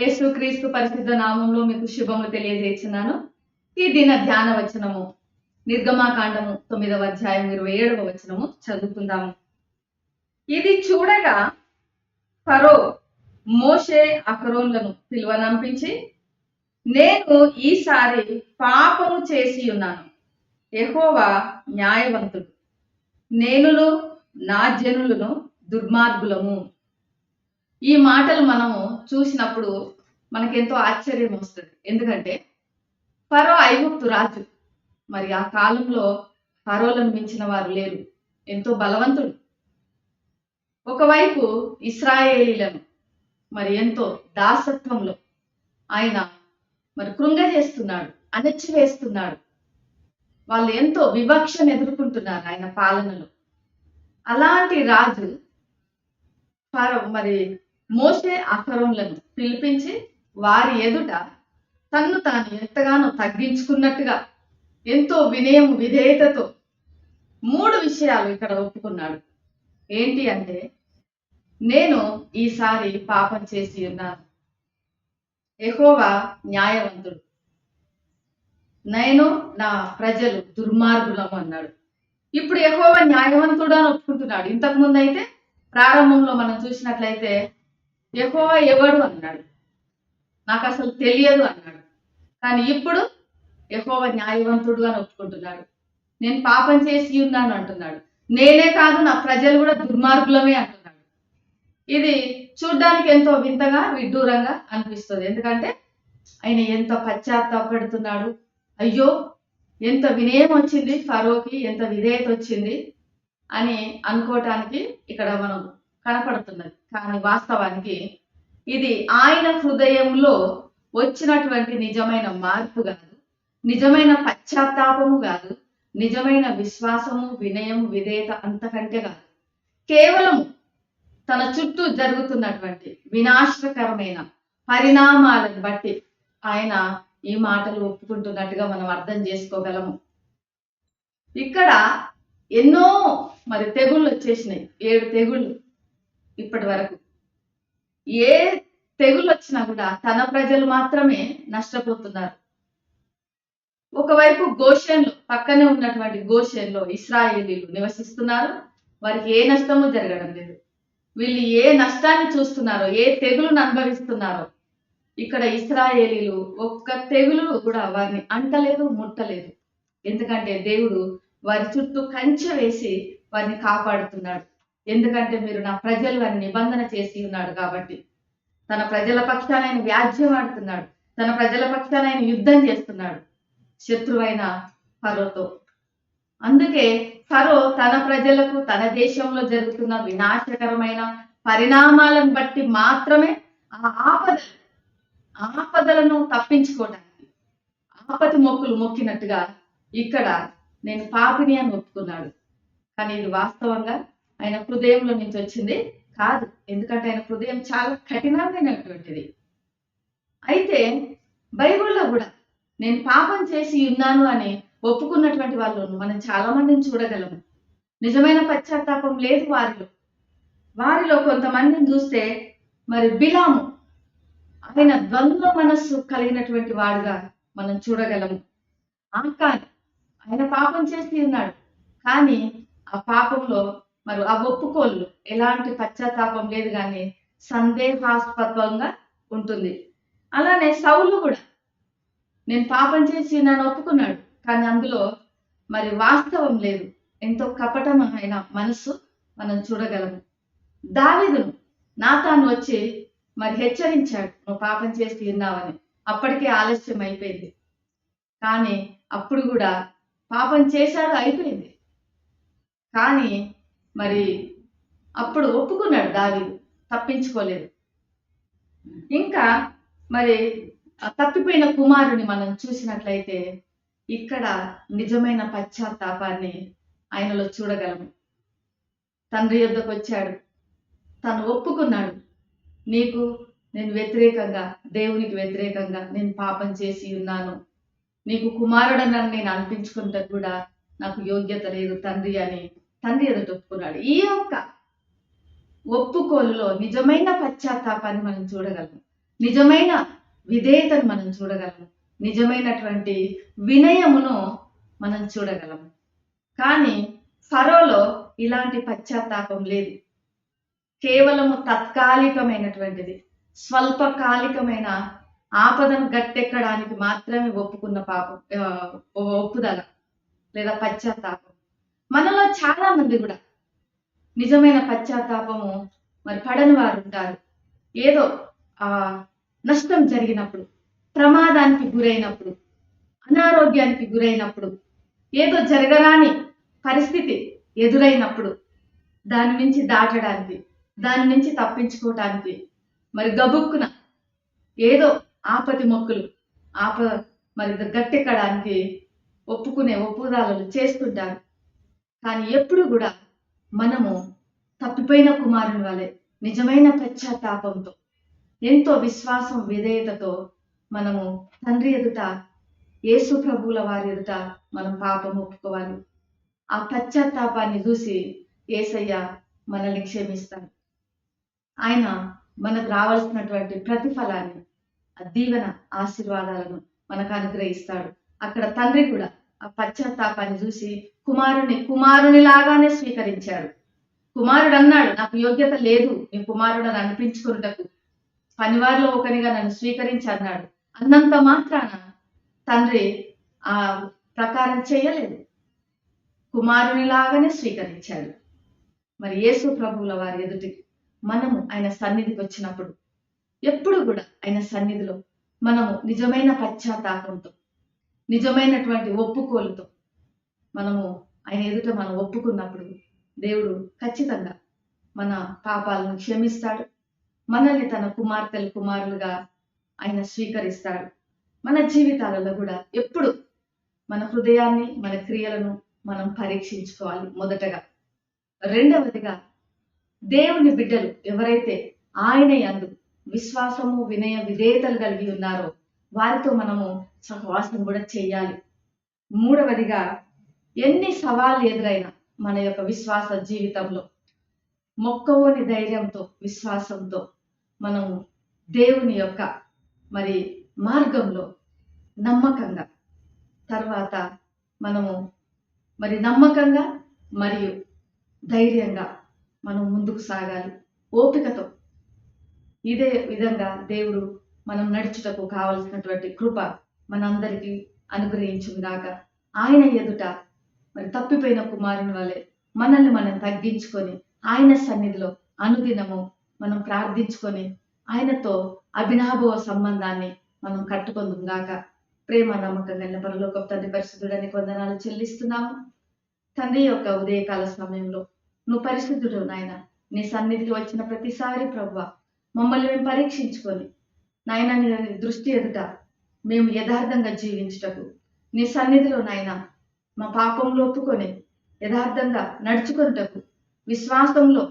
యేసుక్రీస్తు పరిశుద్ధ నామంలో మీకు శుభములు తెలియజేస్తున్నాను. ఈ దిన ధ్యాన వచనము నిర్గమాకాండము తొమ్మిదవ అధ్యాయం ఇరవై ఏడవ వచనము చదువుకుందాము. ఇది చూడగా ఫరో మోషే అకరోన్లను పిలువనంపించి నేను ఈసారి పాపము చేసి ఉన్నాను. ఎహోవా న్యాయవంతుడు. నేనును నా జనులను దుర్మార్గులము. ఈ మాటలు మనము చూసినప్పుడు మనకెంతో ఆశ్చర్యం వస్తుంది. ఎందుకంటే ఫరో ఐగుప్తు రాజు మరి ఆ కాలంలో ఫరోలను మించిన వారు లేరు. ఎంతో బలవంతుడు. ఒకవైపు ఇస్రాయేలీలను మరి ఎంతో దాసత్వంలో ఆయన మరి కృంగజేస్తున్నాడు అణచివేస్తున్నాడు. వాళ్ళు ఎంతో వివక్షను ఎదుర్కొంటున్నారు ఆయన పాలనలో. అలాంటి రాజు మరి మోసే అహరోన్లను పిలిపించి వారి ఎదుట తన్ను తాను ఎంతగానో తగ్గించుకున్నట్టుగా ఎంతో వినయం విధేయతతో మూడు విషయాలు ఇక్కడ ఒప్పుకున్నాడు. ఏంటి అంటే నేను ఈసారి పాపం చేసి ఉన్నాను. ఎహోవా న్యాయవంతుడు. నేను నా ప్రజలు దుర్మార్గులము అన్నాడు. ఇప్పుడు ఎహోవా న్యాయవంతుడు అని ఒప్పుకుంటున్నాడు. ఇంతకుముందు అయితే ప్రారంభంలో మనం చూసినట్లయితే యెహోవా ఎవడు అన్నాడు. నాకు అసలు తెలియదు అన్నాడు. కానీ ఇప్పుడు యెహోవా న్యాయవంతుడు అని ఒప్పుకుంటున్నాడు నేను పాపం చేసి ఉన్నాను అంటున్నాడు. నేనే కాదు నా ప్రజలు కూడా దుర్మార్గులమే అంటున్నాడు. ఇది చూడ్డానికి ఎంతో వింతగా విడ్డూరంగా అనిపిస్తుంది. ఎందుకంటే ఆయన ఎంత పశ్చాత్తాపడుతున్నాడు. అయ్యో ఎంత వినయం వచ్చింది ఫరోకి ఎంత విధేయత వచ్చింది అని అనుకోవటానికి ఇక్కడ మనం కనపడుతున్నది. కానీ వాస్తవానికి ఇది ఆయన హృదయంలో వచ్చినటువంటి నిజమైన మార్పు కాదు. నిజమైన పశ్చాత్తాపము కాదు. నిజమైన విశ్వాసము వినయము విధేయత అంతకంటే కాదు. కేవలం తన చుట్టూ జరుగుతున్నటువంటి వినాశకరమైన పరిణామాలను బట్టి ఆయన ఈ మాటలు ఒప్పుకుంటున్నట్టుగా మనం అర్థం చేసుకోగలము. ఇక్కడ ఎన్నో మరి తెగుళ్ళు వచ్చేసినాయి. ఏడు తెగుళ్ళు. ఇప్పటి వరకు. ఏ తెగులు వచ్చినా కూడా తన ప్రజలు మాత్రమే నష్టపోతున్నారు. ఒకవైపు గోషన్లు పక్కనే ఉన్నటువంటి గోషన్లో ఇస్రాయేలీలు నివసిస్తున్నారు. వారికి ఏ నష్టము జరగడం లేదు. వీళ్ళు ఏ నష్టాన్ని చూస్తున్నారో ఏ తెగులను అనుభవిస్తున్నారో ఇక్కడ ఇస్రాయేలీలు ఒక్క తెగులు కూడా వారిని అంటలేదు ముట్టలేదు. ఎందుకంటే దేవుడు వారి చుట్టూ కంచె వేసి వారిని కాపాడుతున్నాడు. ఎందుకంటే మీరు నా ప్రజలు అని నిబంధన చేసి ఉన్నాడు కాబట్టి. తన ప్రజల పక్షాన ఆయన వ్యాజ్యం ఆడుతున్నాడు. తన ప్రజల పక్షాన ఆయన యుద్ధం చేస్తున్నాడు. శత్రువైన ఫరోతో. అందుకే ఫరో తన ప్రజలకు తన దేశంలో జరుగుతున్న వినాశకరమైన పరిణామాలను బట్టి మాత్రమే ఆ ఆపద ఆపదలను తప్పించుకోవడానికి ఆపతి మొక్కులు మొక్కినట్టుగా ఇక్కడ నేను పాపిని అని ఒప్పుకున్నాడు. కానీ ఇది వాస్తవంగా ఆయన హృదయంలో నుంచి వచ్చింది. కాదు ఎందుకంటే ఆయన హృదయం చాలా కఠినమైనటువంటిది అయితే బైబిల్లో కూడా నేను పాపం చేసి ఉన్నాను అని ఒప్పుకున్నటువంటి వాళ్ళు మనం చాలా మందిని చూడగలము. నిజమైన పశ్చాత్తాపం లేదు వారిలో. వారిలో కొంతమందిని చూస్తే మరి బిలాము ఆయన ద్వంద్వ మనస్సు కలిగినటువంటి వాడుగా మనం చూడగలము. ఆకాన్ ఆయన పాపం చేసి ఉన్నాడు. కానీ ఆ పాపంలో మరి ఆ ఒప్పుకోళ్ళు. ఎలాంటి పశ్చాత్తాపం లేదు కానీ సందేహాస్పదంగా ఉంటుంది. అలానే సౌలు కూడా. నేను పాపం చేసి నన్ను ఒప్పుకున్నాడు కానీ అందులో మరి వాస్తవం లేదు. ఎంతో కపటమైన మనస్సు మనం చూడగలము. దావిదును నాతాను వచ్చి మరి హెచ్చరించాడు నువ్వు పాపం చేసి తిన్నావని. అప్పటికే ఆలస్యం అయిపోయింది. కానీ అప్పుడు కూడా పాపం చేశాడు అయిపోయింది. కానీ మరి అప్పుడు ఒప్పుకున్నాడు దావి తప్పించుకోలేదు. ఇంకా మరి తప్పిపోయిన కుమారుని మనం చూసినట్లయితే ఇక్కడ నిజమైన పశ్చాత్తాపాన్ని ఆయనలో చూడగలము. తండ్రి యొద్దకు వచ్చాడు. తను ఒప్పుకున్నాడు. నీకు నేను వ్యతిరేకంగా దేవునికి వ్యతిరేకంగా నేను పాపం చేసి ఉన్నాను. నీకు కుమారుడనని నేను అనిపించుకుంటే కూడా నాకు యోగ్యత లేదు తండ్రి అని తండ్రి ఎదుట ఒప్పుకున్నాడు ఈ యొక్క ఒప్పుకోలులో నిజమైన పశ్చాత్తాపాన్ని మనం చూడగలం నిజమైన విధేయతను మనం చూడగలము. నిజమైనటువంటి వినయమును మనం చూడగలము. కానీ ఫరోలో ఇలాంటి పశ్చాత్తాపం లేదు. కేవలము తాత్కాలికమైనటువంటిది. స్వల్పకాలికమైన ఆపదను గట్టెక్కడానికి మాత్రమే ఒప్పుకున్న పాపం ఒప్పుదల లేదా పశ్చాత్తాపం. మనలో చాలా మంది కూడా నిజమైన పశ్చాత్తాపము మరి పడని వారు ఉంటారు. ఏదో ఆ నష్టం జరిగినప్పుడు ప్రమాదానికి గురైనప్పుడు అనారోగ్యానికి గురైనప్పుడు ఏదో జరగరాని పరిస్థితి ఎదురైనప్పుడు దాని నుంచి దాటడానికి దాని నుంచి తప్పించుకోవటానికి మరి గబుక్కున ఏదో ఆపతి మొక్కులు ఆప మరి గట్టెక్కడానికి ఒప్పుకునే ఒప్పుదాలు చేస్తుంటారు. కానీ ఎప్పుడు కూడా మనము తప్పిపోయిన కుమారుని వలె నిజమైన పశ్చాత్తాపంతో ఎంతో విశ్వాసం విధేయతతో మనము తండ్రి ఎదుట యేసు ప్రభువుల వారి ఎదుట మనం పాపం ఒప్పుకోవాలి. ఆ పశ్చాత్తాపాన్ని చూసి ఏసయ్య మనల్ని క్షమిస్తాడు. ఆయన మనకు రావాల్సినటువంటి ప్రతిఫలాన్ని ఆ దీవెన ఆశీర్వాదాలను మనకు అనుగ్రహిస్తాడు. అక్కడ తండ్రి కూడా పశ్చాత్తాపాన్ని చూసి కుమారుని కుమారుని లాగానే స్వీకరించాడు. కుమారుడు అన్నాడు నాకు యోగ్యత లేదు నీ కుమారుడు అనిపించుకున్నటకు పనివారిలో ఒకరిగా నన్ను స్వీకరించి అన్నాడు అన్నంత మాత్రాన తండ్రి ఆ ప్రకారం చేయలేదు. కుమారుని లాగానే స్వీకరించాడు. మరి యేసు ప్రభువుల వారి ఎదుటికి మనము ఆయన సన్నిధికి వచ్చినప్పుడు ఎప్పుడు కూడా ఆయన సన్నిధిలో మనము నిజమైన పశ్చాత్తాపంతో నిజమైనటువంటి ఒప్పుకోలుతో మనము ఆయన ఎదుట మనం ఒప్పుకున్నప్పుడు దేవుడు ఖచ్చితంగా మన పాపాలను క్షమిస్తాడు. మనల్ని తన కుమార్తెలు కుమారులుగా ఆయన స్వీకరిస్తాడు. మన జీవితాలలో కూడా ఎప్పుడు మన హృదయాన్ని మన క్రియలను మనం పరీక్షించుకోవాలి మొదటగా. రెండవదిగా దేవుని బిడ్డలు ఎవరైతే ఆయన యందు విశ్వాసము వినయ విధేయతలు కలిగి ఉన్నారో వారితో మనము సహవాసం కూడా చేయాలి. మూడవదిగా ఎన్ని సవాళ్ళు ఎదురైనా మన యొక్క విశ్వాస జీవితంలో మొక్కవోని ధైర్యంతో విశ్వాసంతో మనము దేవుని యొక్క మరి మార్గంలో నమ్మకంగా తర్వాత మనము మరి నమ్మకంగా మరియు ధైర్యంగా మనం ముందుకు సాగాలి. ఓపికతో ఇదే విధంగా దేవుడు మనం నడుచుటకు కావలసినటువంటి కృప మనందరికీ అనుగ్రహించుగాక ఆయన ఎదుట మరి తప్పిపోయిన కుమారుని వలె మనల్ని మనం తగ్గించుకొని ఆయన సన్నిధిలో అనుదినము మనం ప్రార్థించుకొని ఆయనతో అభినాభవ సంబంధాన్ని మనం కట్టుకుందాక ప్రేమ నమ్మకం గల పరలోక తండ్రి పరిశుద్ధుడని వందనాలు చెల్లిస్తున్నాము. తండ్రి యొక్క ఉదయకాల సమయంలో నువ్వు పరిశుద్ధుడు నాయన. నీ సన్నిధికి వచ్చిన ప్రతిసారి ప్రవ్వ మమ్మల్ని మేము పరీక్షించుకొని నాయన నీ దృష్టి ఎదుట మేము యథార్థంగా జీవించుటకు. నీ సన్నిధిలో నాయన మా పాపంలో ఒప్పుకొని యథార్థంగా నడుచుకొనుటకు విశ్వాసంలో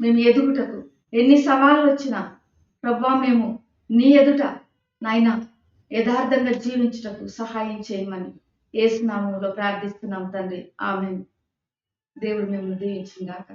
మేము ఎదుగుటకు ఎన్ని సవాళ్ళు వచ్చినా ప్రభా మేము నీ ఎదుట నాయన యథార్థంగా జీవించుటకు సహాయం చేయమని ఏసునామంలో ప్రార్థిస్తున్నాం తండ్రి. ఆమె దేవుడు మేము దీవించిందాక